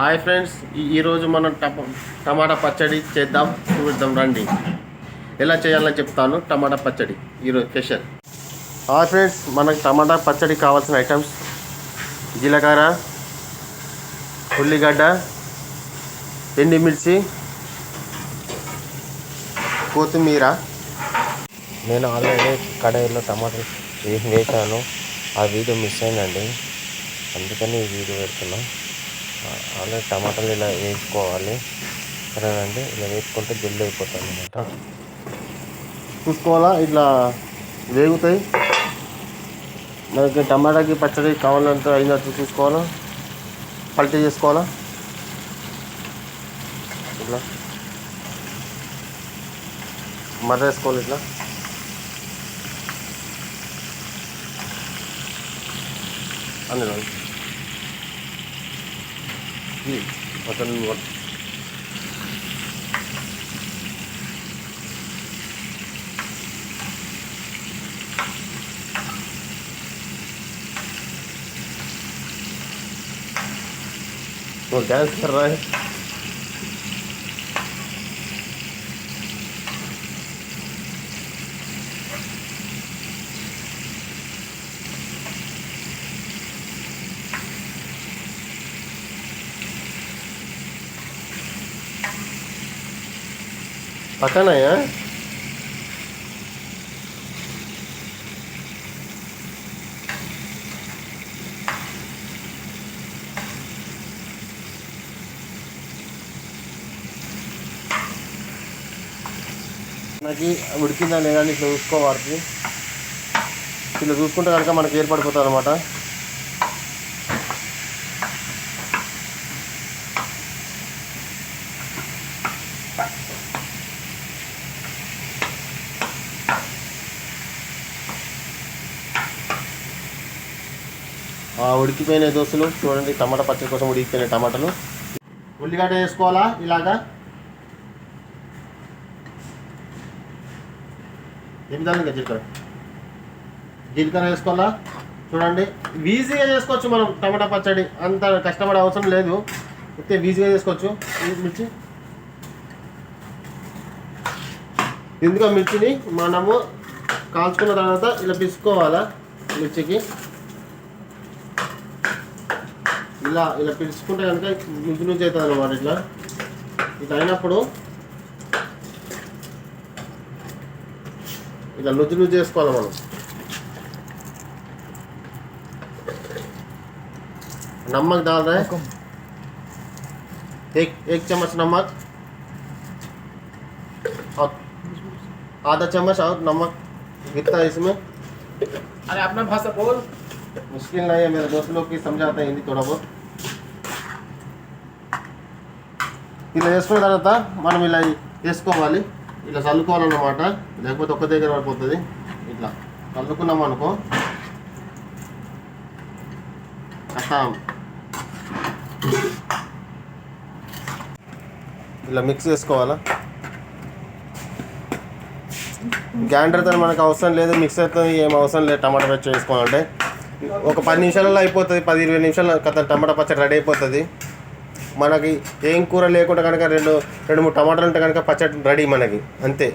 Hi friends ఈరోజు మనం టప టమాటా పచ్చడి చేద్దాం. చూద్దాం రండి. ఎలా చేయాలో చెప్తాను. టమాటా పచ్చడి. ఈరోజు స్పెషల్. హాయ్ ఫ్రెండ్స్ మనకు టమాటా పచ్చడి కావాల్సిన ఐటమ్స్. జీలకర్ర ఉల్లిగడ్డ ఎండిమిర్చి కొత్తిమీర. నేను ఆల్రెడీ కడాయిలో టమాటాలు వేసి వేసాను. ఆ వీడియో మిస్ అయిందండి. అందుకని ఈ వీడియో పెడుతున్నాను అలాగే టమాటాలు ఇలా వేసుకోవాలి సరేనండి ఇలా వేసుకుంటే జల్లు అయిపోతుంది అనమాట చూసుకోవాలా? ఇట్లా వేగుతాయి. మనకి టమాటాకి పచ్చడి కావాలంటే అయినట్టు చూసుకోవాలా? పల్టీ చేసుకోవాలా? ఇట్లా. మర్ర వేసుకోవాలి ఇట్లా అందులో นี่พอจนหมดหมดแล้วอะไร है మనకి ఉడికిందా లేదా ఇట్లా చూసుకోవాలి. ఇట్లా చూసుకుంటే కనుక మనకి ఏర్పడిపోతుంది అనమాట ఉడికిపోయిన దోశలు చూడండి టమాటా పచ్చడి కోసం ఉడికిపోయిన టమాటాలు. ఉల్లిగడ్డ వేసుకోవాలా ఇలాగా? ఏ విధంగా జీలకర్ర? జీలకర్ర వేసుకోవాలా? చూడండి ఈజీగా చేసుకోవచ్చు మనం టమాటా పచ్చడి. అంత కష్టపడే అవసరం లేదు. అయితే ఈజీగా చేసుకోవచ్చు. మిర్చి. ఎందుకు మిర్చిని మనము కాల్చుకున్న తర్వాత ఇలా పిసుకోవాలా మిర్చికి? ఇలా ఇలా పిలుచుకుంటే కనుక నుజ్జు నుజ్జు అవుతుంది అనమాట ఇట్లా ఇట్లా అయినప్పుడు ఇలా నుజ్జు నుజ్జు చేసుకోవాలి మనం नमक डाल रहे हैं एक एक चम्मच नमक और आधा चम्मच और नमक गिरता है इसमें अरे अपना भाषा बोल मुश्किल नहीं है मेरे दोस्त लोग की समझाते हैं हिंदी थोड़ा बहुत ఇలా వేసుకున్న తర్వాత మనం ఇలా వేసుకోవాలి. ఇలా చల్లుకోవాలన్నమాట. లేకపోతే ఒక్క దగ్గర పడిపోతుంది. ఇట్లా చల్లుకున్నాం అనుకో. కథం ఇలా మిక్స్ చేసుకోవాలా? గ్రైండర్తో మనకు అవసరం లేదు. మిక్సర్తో ఏం అవసరం లేదు. టమాటా పచ్చడి చేసుకోవాలంటే. ఒక పది నిమిషాలలో అయిపోతుంది. పది ఇరవై నిమిషాలు కథ టమాటా పచ్చడి రెడీ అయిపోతుంది. మనకి ఏం కూర లేకుండా కనుక రెండు రెండు మూడు టమాటాలు ఉంటే కనుక పచ్చడి రెడీ మనకి. అంతే.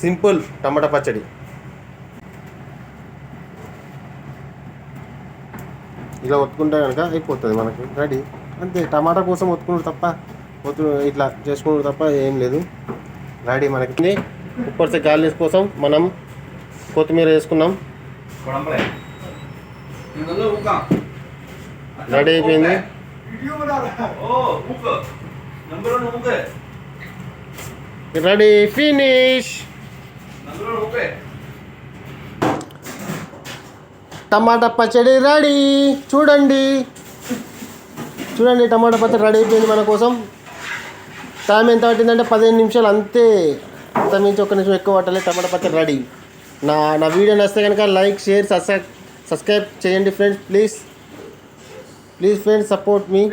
సింపుల్ టమాటా పచ్చడి. ఇలా ఒత్తుకుంటే కనుక అయిపోతుంది మనకి. రెడీ. అంతే. టమాటా కోసం ఒత్తుకున్నాడు తప్ప ఒత్తు ఇట్లా చేసుకున్నాడు తప్ప ఏం లేదు. రెడీ మనకి. ఉప్పర్ గార్లిష్ కోసం మనం కొత్తిమీర వేసుకున్నాం. ఊక రెడీ అయిపోయింది ఓ ఊక number one okay ready finish number one okay టమాటా పచ్చడి రెడీ చూడండి. చూడండి టమాటా పచ్చడి రెడీ అయిపోయింది మన కోసం. టైం ఎంత పట్టిందంటే పదిహేను నిమిషాలు అంతే. అంత మించి ఒక నిమిషం ఎక్కువ పట్టాలి టమాటా పచ్చడి రెడీ నా నా వీడియో నచ్చితే కనుక లైక్ షేర్ సబ్స్క్రైబ్ సబ్స్క్రైబ్ చేయండి friends please Please friends support me.